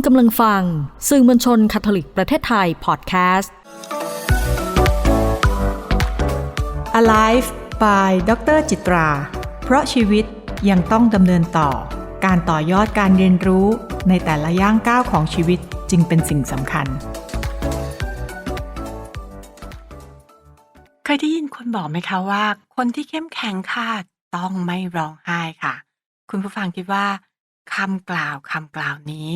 คุณกำลังฟัง สื่อมวลชนคาทอลิกประเทศไทยพอดแคสต์ Alive by ดรจิตรา เพราะชีวิตยังต้องดำเนินต่อ การต่อยอดการเรียนรู้ในแต่ละย่างก้าวของชีวิตจึงเป็นสิ่งสำคัญ เคยได้ยินคนบอกไหมคะว่า คนที่เข้มแข็งค่ะต้องไม่ร้องไห้ค่ะ คุณผู้ฟังคิดว่าคำกล่าวคำกล่าวนี้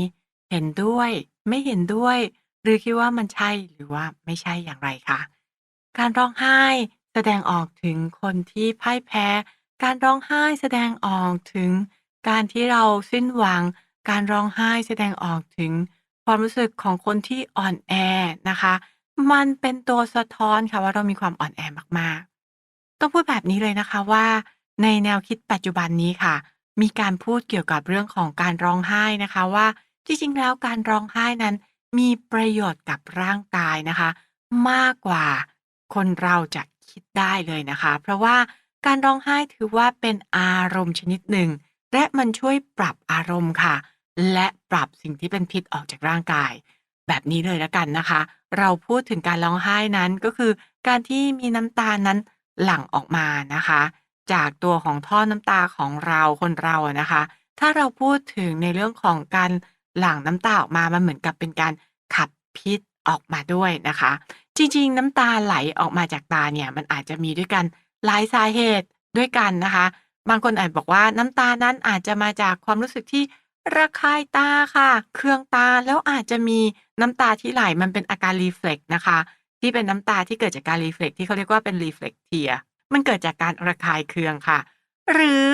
เห็นด้วย ไม่เห็นด้วย หรือคิดว่ามันใช่หรือว่าไม่ใช่อย่างไรคะ การร้องไห้แสดงออกถึงคนที่พ่ายแพ้ การร้องไห้แสดงออกถึงการที่เราสิ้นหวัง การร้องไห้แสดงออกถึงความรู้สึกของคนที่อ่อนแอนะคะ มันเป็นตัวสะท้อนค่ะว่าเรามีความอ่อนแอมากๆ ต้องพูดแบบนี้เลยนะคะว่า ในแนวคิดปัจจุบันนี้ค่ะ มีการพูดเกี่ยวกับเรื่องของการร้องไห้นะคะว่า จริง ๆ แล้วการร้องไห้นั้นมีประโยชน์กับร่างกายนะคะ มากกว่าคนเราจะคิดได้เลยนะคะ เพราะว่าการร้องไห้ถือว่าเป็นอารมณ์ชนิดหนึ่ง และมันช่วยปรับอารมณ์ค่ะ และปรับสิ่งที่เป็นพิษออกจากร่างกาย แบบนี้เลยแล้วกันนะคะ เราพูดถึงการร้องไห้นั้นก็คือการที่มีน้ำตานั้นหลั่งออกมานะคะ จากตัวของท่อน้ำตาของเราคนเรานะคะ ถ้าเราพูดถึงในเรื่องของการ หลั่งน้ำตาออกมา มันเหมือนกับเป็นการขับพิษออกมาด้วยนะคะ จริงๆ น้ำตาไหลออกมาจากตาเนี่ย มันอาจจะมีด้วยกันหลายสาเหตุด้วยกันนะคะ บางคนอาจบอกว่าน้ำตานั้นอาจจะมาจากความรู้สึกที่ระคายตาค่ะ เคืองตาแล้วอาจจะมีน้ำตาที่ไหลมันเป็นอาการรีเฟล็กนะคะ ที่เป็นน้ำตาที่เกิดจากการรีเฟล็กที่เขาเรียกว่าเป็นรีเฟล็กเทียมันเกิดจากการระคายเคืองค่ะ หรือ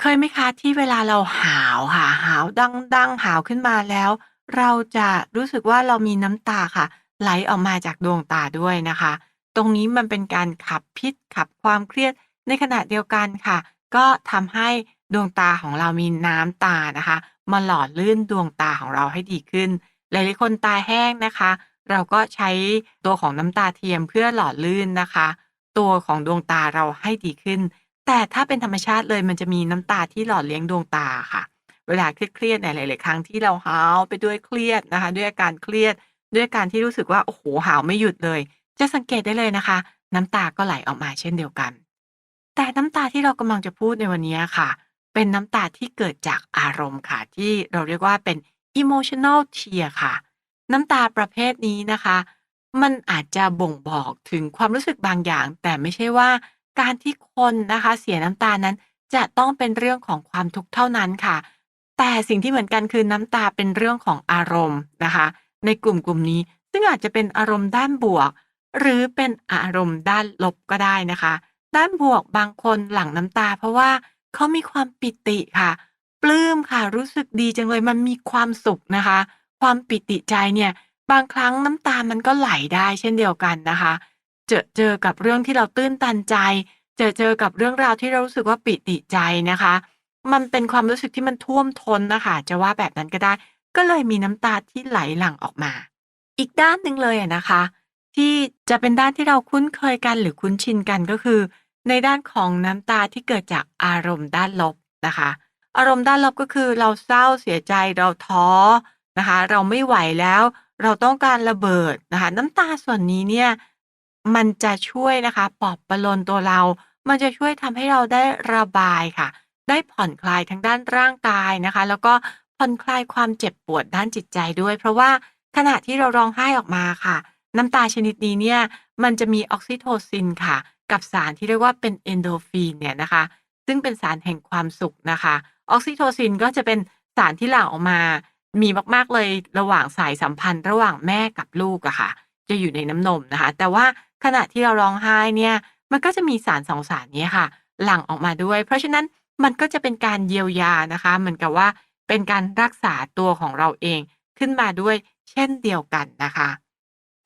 เคยไหมคะที่เวลาเราหาวค่ะ หาวดัง ๆ หาวขึ้นมาแล้ว เราจะรู้สึกว่าเรามีน้ำตาค่ะ ไหลออกมาจากดวงตาด้วยนะคะ ตรงนี้มันเป็นการขับพิษขับความเครียดในขณะเดียวกันค่ะ ก็ทำให้ดวงตาของเรามีน้ำตานะคะมาหล่อลื่นดวงตาของเราให้ดีขึ้น หลายๆคนตาแห้งนะคะ เราก็ใช้ตัวของน้ำตาเทียมเพื่อหล่อลื่นนะคะ ตัวของดวงตาเราให้ดีขึ้น แต่ถ้าเป็นธรรมชาติเลยมันจะมีน้ำตาที่หล่อเลี้ยงดวงตาค่ะ เวลาเครียดๆในหลาย ๆ ครั้งที่เราหาวไปด้วยเครียดนะคะ ด้วยอาการเครียด ด้วยการที่รู้สึกว่าโอ้โหหาวไม่หยุดเลย จะสังเกตได้เลยนะคะ น้ำตาก็ไหลออกมาเช่นเดียวกัน แต่น้ำตาที่เรากำลังจะพูดในวันนี้ค่ะ เป็นน้ำตาที่เกิดจากอารมณ์ค่ะ ที่เราเรียกว่าเป็น emotional tear ค่ะ น้ำตาประเภทนี้นะคะ มันอาจจะบ่งบอกถึงความรู้สึกบางอย่าง แต่ไม่ใช่ว่า การที่คนนะคะเสียน้ำตานั้น จะต้องเป็นเรื่องของความทุกข์เท่านั้นค่ะ แต่สิ่งที่เหมือนกันคือน้ำตาเป็นเรื่องของอารมณ์นะคะ ในกลุ่มกลุ่มนี้ซึ่งอาจจะเป็นอารมณ์ด้านบวก หรือเป็นอารมณ์ด้านลบก็ได้นะคะ ด้านบวกบางคนหลั่งน้ำตา เพราะว่าเขามีความปิติค่ะ ปลื้มค่ะรู้สึกดีจังเลยมันมีความสุขนะคะ ความปิติใจเนี่ยบางครั้งน้ำตามันก็ไหลได้เช่นเดียวกันนะคะ เจอเจอกับเรื่องที่เราตื้นตันใจ เจอเจอกับเรื่องราวที่เรารู้สึกว่าปิติใจนะคะ มันเป็นความรู้สึกที่มันท่วมท้นนะคะ จะว่าแบบนั้นก็ได้ ก็เลยมีน้ำตาที่ไหลหลั่งออกมา อีกด้านหนึ่งเลยนะคะ ที่จะเป็นด้านที่เราคุ้นเคยกันหรือคุ้นชินกันก็คือ ในด้านของน้ำตาที่เกิดจากอารมณ์ด้านลบนะคะ อารมณ์ด้านลบก็คือเราเศร้าเสียใจเราท้อนะคะ เราไม่ไหวแล้ว เราต้องการระเบิดนะคะ น้ำตาส่วนนี้เนี่ย มันจะช่วยนะคะปลอบประโลมตัวเรา มันจะช่วยทำให้เราได้ระบายค่ะ ได้ผ่อนคลายทั้งด้านร่างกายนะคะ แล้วก็ผ่อนคลายความเจ็บปวดด้านจิตใจด้วย เพราะว่าขณะที่เราร้องไห้ออกมาค่ะ น้ำตาชนิดนี้เนี่ยมันจะมีออกซิโทซินค่ะ กับสารที่เรียกว่าเป็นเอนโดฟินเนี่ยนะคะ ซึ่งเป็นสารแห่งความสุขนะคะ ออกซิโทซินก็จะเป็นสารที่หลั่งออกมา มีมาก ๆ เลยระหว่างสายสัมพันธ์ ระหว่างแม่กับลูกอะค่ะ จะอยู่ในน้ำนมนะคะ แต่ว่า ขณะที่เราร้องไห้เนี่ยมันก็จะมีสารสองสารนี้ค่ะ หลั่งออกมาด้วย เพราะฉะนั้นมันก็จะเป็นการเยียวยานะคะ เหมือนกับว่าเป็นการรักษาตัวของเราเองขึ้นมาด้วยเช่นเดียวกันนะคะ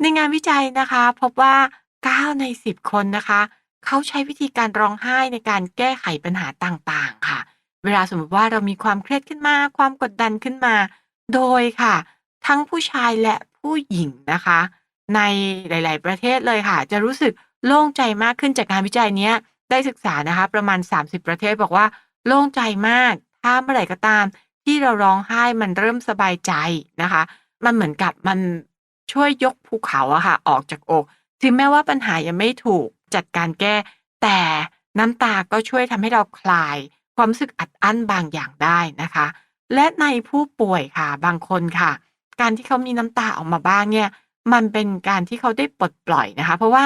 ในงานวิจัยนะคะ พบว่า 9 ใน 10 คนนะคะ เขาใช้วิธีการร้องไห้ในการแก้ไขปัญหาต่างๆ ค่ะ เวลาสมมติว่าเรามีความเครียดขึ้นมา ความกดดันขึ้นมา โดยค่ะ ทั้งผู้ชายและผู้หญิงนะคะ ในหลาย ๆ ประเทศเลยค่ะ จะรู้สึกโล่งใจมากขึ้นจากงานวิจัยเนี้ย ได้ศึกษานะคะประมาณ 30 ประเทศบอกว่าโล่งใจมาก ถ้าเมื่อไหร่ก็ตามที่ที่เราร้องไห้มันเริ่มสบายใจนะคะ มันเหมือนกับมันช่วยยกภูเขาอะค่ะ ออกจากอก ถึงแม้ว่าปัญหายังไม่ถูกจัดการแก้ แต่น้ำตาก็ช่วยทำให้เราคลาย ความรู้สึกอัดอั้นบางอย่างได้นะคะ และในผู้ป่วยค่ะบางคนค่ะ การที่เขามีน้ำตาออกมาบ้างเนี่ย มันเป็นการที่เขาได้ปลดปล่อยนะคะ เพราะว่า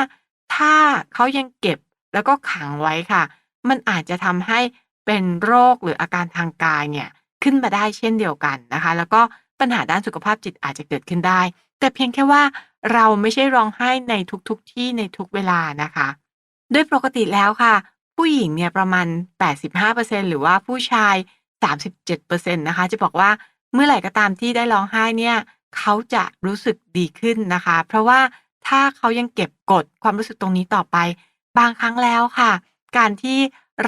ถ้าเขายังเก็บแล้วก็ขังไว้ค่ะ มันอาจจะทำให้เป็นโรคหรืออาการทางกายเนี่ยขึ้นมาได้เช่นเดียวกันนะคะ แล้วก็ปัญหาด้านสุขภาพจิตอาจจะเกิดขึ้นได้ แต่เพียงแค่ว่าเราไม่ใช่ร้องไห้ในทุกๆทที่ในทุกเวลานะคะ โดยปกติแล้วค่ะ ผู้หญิงเนี่ยประมาณ 85%หรือว่าผู้ชาย 37%นะคะ จะบอกว่าเมื่อไหร่ก็ตามที่ได้ร้องไห้เนี่ย เขาจะรู้สึกดีขึ้นนะคะ เพราะว่าถ้าเขายังเก็บกดความรู้สึกตรงนี้ต่อไป บางครั้งแล้วค่ะ การที่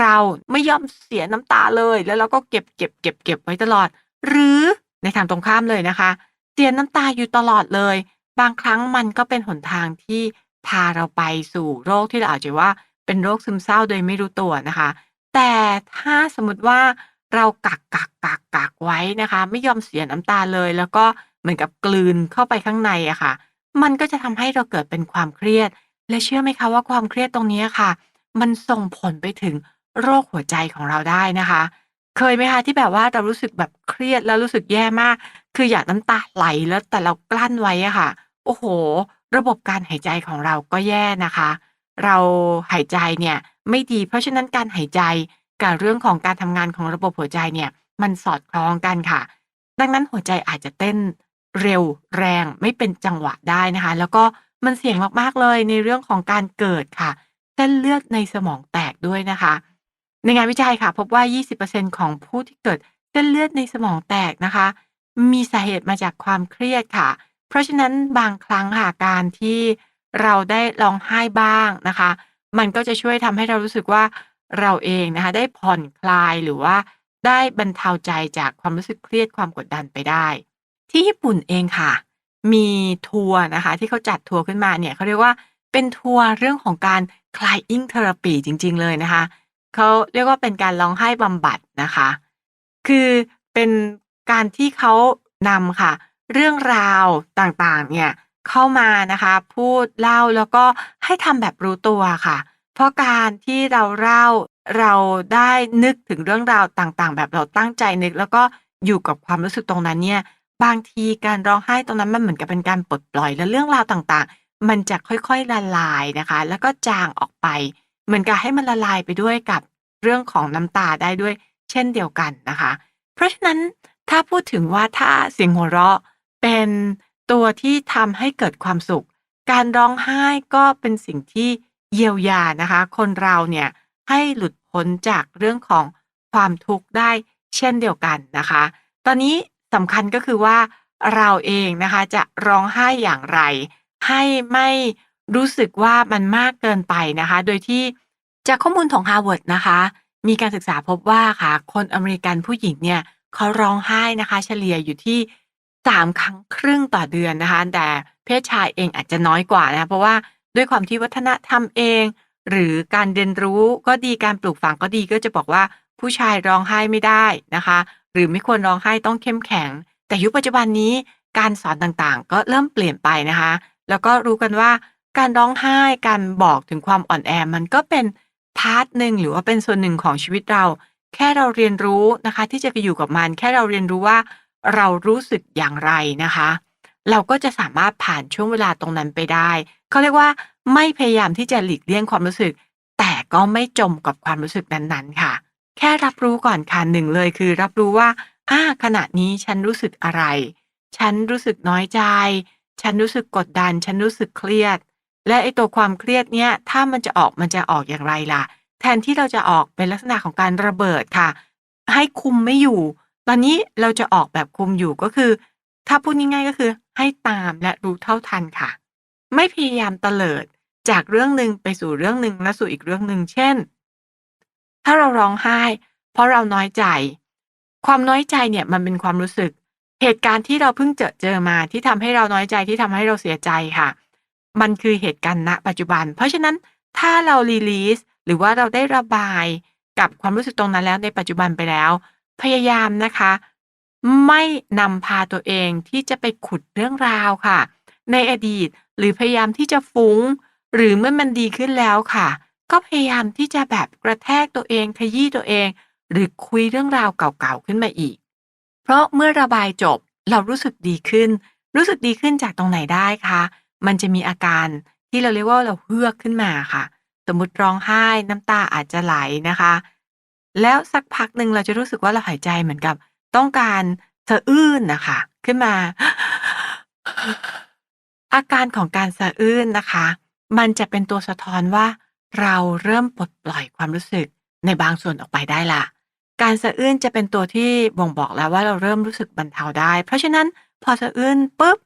เราไม่ยอมเสียน้ำตาเลย แล้วเราก็เก็บเก็บเก็บเก็บไว้ตลอด หรือในทางตรงข้ามเลยนะคะ เสียน้ำตาอยู่ตลอดเลย บางครั้งมันก็เป็นหนทางที่พาเราไปสู่โรคที่เราอาจจะว่าเป็นโรคซึมเศร้าโดยไม่รู้ตัวนะคะ แต่ถ้าสมมติว่าเรากักกักกักกักไว้นะคะ ไม่ยอมเสียน้ำตาเลย แล้วก็ เหมือนกับกลืนเข้าไปข้างในอะค่ะ มันก็จะทำให้เราเกิดเป็นความเครียด และเชื่อไหมคะว่าความเครียดตรงนี้ค่ะ มันส่งผลไปถึงโรคหัวใจของเราได้นะคะ เคยไหมคะที่แบบว่าเรารู้สึกแบบเครียดแล้วรู้สึกแย่มาก คืออยากน้ำตาไหลแล้วแต่เรากลั้นไว้อะค่ะ โอ้โห ระบบการหายใจของเราก็แย่นะคะ เราหายใจเนี่ยไม่ดี เพราะฉะนั้นการหายใจกับเรื่องของการทำงานของระบบหัวใจเนี่ย มันสอดคล้องกันค่ะ ดังนั้นหัวใจอาจจะเต้น เร็วแรงไม่เป็นจังหวะได้นะคะ แล้วก็มันเสี่ยงมากๆเลยในเรื่องของการเกิดค่ะเส้นเลือดในสมองแตกด้วยนะคะ ในงานวิจัยค่ะ พบว่า 20%ของผู้ที่เกิดเส้นเลือดในสมองแตกนะคะ มีสาเหตุมาจากความเครียดค่ะ เพราะฉะนั้นบางครั้งค่ะการที่เราได้ร้องไห้บ้างนะคะ มันก็จะช่วยทำให้เรารู้สึกว่าเราเองนะคะ ได้ผ่อนคลายหรือว่าได้บรรเทาใจจากความรู้สึกเครียดความกดดันไปได้ ที่ญี่ปุ่นเองค่ะ มีทัวร์นะคะ ที่เขาจัดทัวร์ขึ้นมาเนี่ยเขาเรียกว่าเป็นทัวร์เรื่องของการ crying therapy จริง ๆ เลยนะคะเขาเรียกว่าเป็นการร้องไห้บำบัดนะคะ คือเป็นการที่เขานำค่ะ เรื่องราวต่างๆ เนี่ยเข้ามานะคะ พูดเล่าแล้วก็ให้ทำแบบรู้ตัวค่ะ เพราะการที่เราเล่าเราได้นึกถึงเรื่องราวต่างๆ แบบเราตั้งใจนึก แล้วก็อยู่กับความรู้สึกตรงนั้นเนี่ย บางทีการร้องไห้ตรงนั้นมันเหมือนกับเป็นการปลดปล่อย และเรื่องราวต่าง ๆ มันจะค่อย ๆ ละลายนะคะ แล้วก็จางออกไป เหมือนกับให้มันละลายไปด้วยกับเรื่องของน้ำตาได้ด้วยเช่นเดียวกันนะคะ เพราะฉะนั้นถ้าพูดถึงว่าถ้าเสียงหัวเราะเป็นตัวที่ทำให้เกิดความสุข การร้องไห้ก็เป็นสิ่งที่เยียวยานะคะ คนเราเนี่ยให้หลุดพ้นจากเรื่องของความทุกข์ได้เช่นเดียวกันนะคะ ตอนนี้ สำคัญก็คือว่าเราเองนะคะจะร้องไห้อย่างไร ให้ไม่รู้สึกว่ามันมากเกินไปนะคะ โดยที่จากข้อมูลของ Harvard นะคะ มีการศึกษาพบว่าค่ะ คนอเมริกันผู้หญิงเนี่ยเขาร้องไห้นะคะ เฉลี่ยอยู่ที่3ครั้งครึ่งต่อเดือนนะคะ แต่เพศชายเองอาจจะน้อยกว่านะเพราะว่าด้วยความที่วัฒนธรรมเอง หรือการเรียนรู้ก็ดีการปลูกฝังก็ดีก็จะบอกว่า ผู้ชายร้องไห้ไม่ได้นะคะ หรือไม่ควรร้องไห้ต้องเข้มแข็ง แต่ยุคปัจจุบันนี้การสอนต่างๆ ก็เริ่มเปลี่ยนไปนะคะ แล้วก็รู้กันว่าการร้องไห้การบอกถึงความอ่อนแอมันก็เป็นพาร์ทหนึ่งหรือว่าเป็นส่วนหนึ่งของชีวิตเรา แค่เราเรียนรู้นะคะ ที่จะไปอยู่กับมัน แค่เราเรียนรู้ว่าเรารู้สึกอย่างไรนะคะ เราก็จะสามารถผ่านช่วงเวลาตรงนั้นไปได้เขาเรียกว่าไม่พยายามที่จะหลีกเลี่ยงความรู้สึก แต่ก็ไม่จมกับความรู้สึกนั้นๆค่ะ แค่รับรู้ก่อนค่ะหนึ่งเลยคือรับรู้ว่าอ่าขณะนี้ฉันรู้สึกอะไร ฉันรู้สึกน้อยใจ ฉันรู้สึกกดดัน ฉันรู้สึกเครียด และไอตัวความเครียดเนี้ยถ้ามันจะออกมันจะออกอย่างไรล่ะ แทนที่เราจะออกเป็นลักษณะของการระเบิดค่ะ ให้คุมไม่อยู่ ตอนนี้เราจะออกแบบคุมอยู่ก็คือ ถ้าพูดง่ายๆก็คือ ให้ตามและรู้เท่าทันค่ะ ไม่พยายามเตลิด จากเรื่องหนึ่งไปสู่เรื่องหนึ่งและสู่อีกเรื่องหนึ่งเช่น ถ้าเราร้องไห้ เพราะเราน้อยใจ ความน้อยใจเนี่ยมันเป็นความรู้สึก เหตุการณ์ที่เราเพิ่งเจอเจอมาที่ทำให้เราน้อยใจที่ทำให้เราเสียใจค่ะ มันคือเหตุการณ์ณปัจจุบัน เพราะฉะนั้นถ้าเรารีลีสหรือว่าเราได้ระบายกับความรู้สึกตรงนั้นแล้วในปัจจุบันไปแล้ว พยายามนะคะ ไม่นำพาตัวเองที่จะไปขุดเรื่องราวค่ะ ในอดีตหรือพยายามที่จะฟุ้ง หรือเมื่อมันดีขึ้นแล้วค่ะ ก็พยายามที่จะแบบกระแทกตัวเองขยี้ตัวเอง หรือคุยเรื่องราวเก่าๆขึ้นมาอีก เพราะเมื่อระบายจบเรารู้สึกดีขึ้น รู้สึกดีขึ้นจากตรงไหนได้คะมันจะมีอาการที่เราเรียกว่าเราเฮือกขึ้นมาค่ะ สมมติร้องไห้น้ำตาอาจจะไหลนะคะ แล้วสักพักหนึ่งเราจะรู้สึกว่าเราหายใจเหมือนกับ ต้องการสะอื้นนะคะขึ้นมา อาการของการสะอื้นนะคะ มันจะเป็นตัวสะท้อนว่า เราเริ่มปลดปล่อยความรู้สึกในบางส่วนออกไปได้ละการสะอื้นจะเป็นตัวที่บ่งบอกแล้วว่าเราเริ่มรู้สึกบรรเทาได้ เพราะฉะนั้นพอสะอื้นปุ๊บ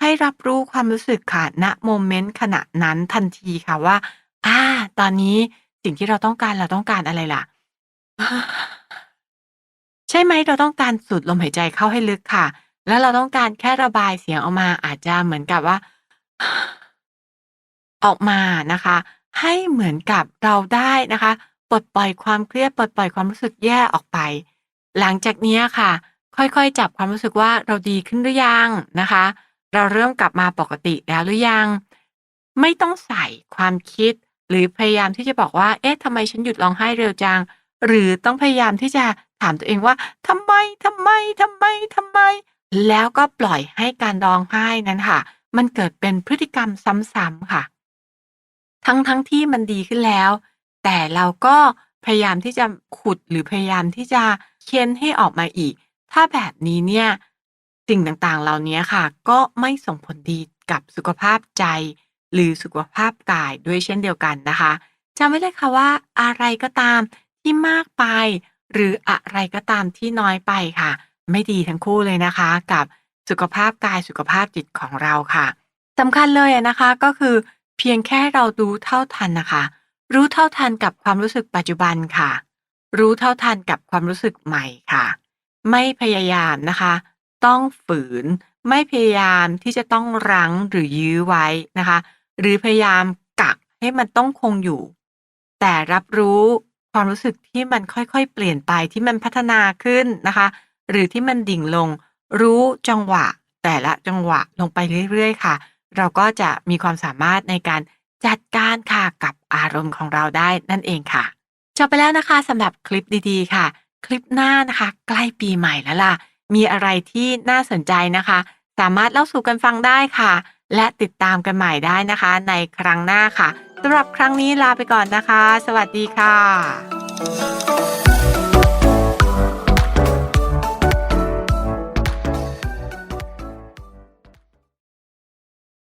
ให้รับรู้ความรู้สึกค่ะณโมเมนต์ขณะนั้นทันทีค่ะว่าอ่าตอนนี้สิ่งที่เราต้องการเราต้องการอะไรล่ะ ใช่ไหมเราต้องการสูดลมหายใจเข้าให้ลึกค่ะ แล้วเราต้องการแค่ระบายเสียงออกมาอาจจะเหมือนกับว่า ออกมานะคะ ให้เหมือนกับเราได้นะคะ ปลดปล่อยความเครียดปลดปล่อยความรู้สึกแย่ออกไป หลังจากนี้ค่ะ ค่อยๆ จับความรู้สึกว่าเราดีขึ้นหรือยังนะคะ เราเริ่มกลับมาปกติแล้วหรือยัง ไม่ต้องใส่ความคิด หรือพยายามที่จะบอกว่า เอ๊ะทำไมฉันหยุดร้องไห้เร็วจัง หรือต้องพยายามที่จะถามตัวเองว่าทำไมทำไมทำไมทำไม แล้วก็ปล่อยให้การร้องไห้นั้นค่ะ มันเกิดเป็นพฤติกรรมซ้ำๆค่ะ ทั้งทั้งที่มันดีขึ้นแล้ว แต่เราก็พยายามที่จะขุดหรือพยายามที่จะเค้นให้ออกมาอีก ถ้าแบบนี้เนี่ยสิ่งต่างๆ เหล่านี้ค่ะ ก็ไม่ส่งผลดีกับสุขภาพใจ หรือสุขภาพกายด้วยเช่นเดียวกันนะคะจำไว้เลยค่ะว่าอะไรก็ตามที่มากไป หรืออะไรก็ตามที่น้อยไปค่ะ ไม่ดีทั้งคู่เลยนะคะ กับสุขภาพกายสุขภาพจิตของเราค่ะสำคัญเลยนะคะก็คือ เพียงแค่เรารู้เท่าทันนะคะ รู้เท่าทันกับความรู้สึกปัจจุบันค่ะ รู้เท่าทันกับความรู้สึกใหม่ค่ะ ไม่พยายามนะคะ ต้องฝืน ไม่พยายามที่จะต้องรั้งหรือยื้อไว้นะคะ หรือพยายามกักให้มันต้องคงอยู่ แต่รับรู้ความรู้สึกที่มันค่อยๆ เปลี่ยนไปที่มันพัฒนาขึ้นนะคะ หรือที่มันดิ่งลง รู้จังหวะ แต่ละจังหวะลงไปเรื่อยๆ ค่ะ เราก็จะมีความสามารถในการจัดการค่ะกับอารมณ์ของเราได้นั่นเองค่ะ จบไปแล้วนะคะสำหรับคลิปดีๆ ค่ะ คลิปหน้านะคะ ใกล้ปีใหม่แล้วล่ะ มีอะไรที่น่าสนใจนะคะ สามารถเล่าสู่กันฟังได้ค่ะ และติดตามกันใหม่ได้นะคะ ในครั้งหน้าค่ะสำหรับครั้งนี้ลาไปก่อนนะคะ สวัสดีค่ะ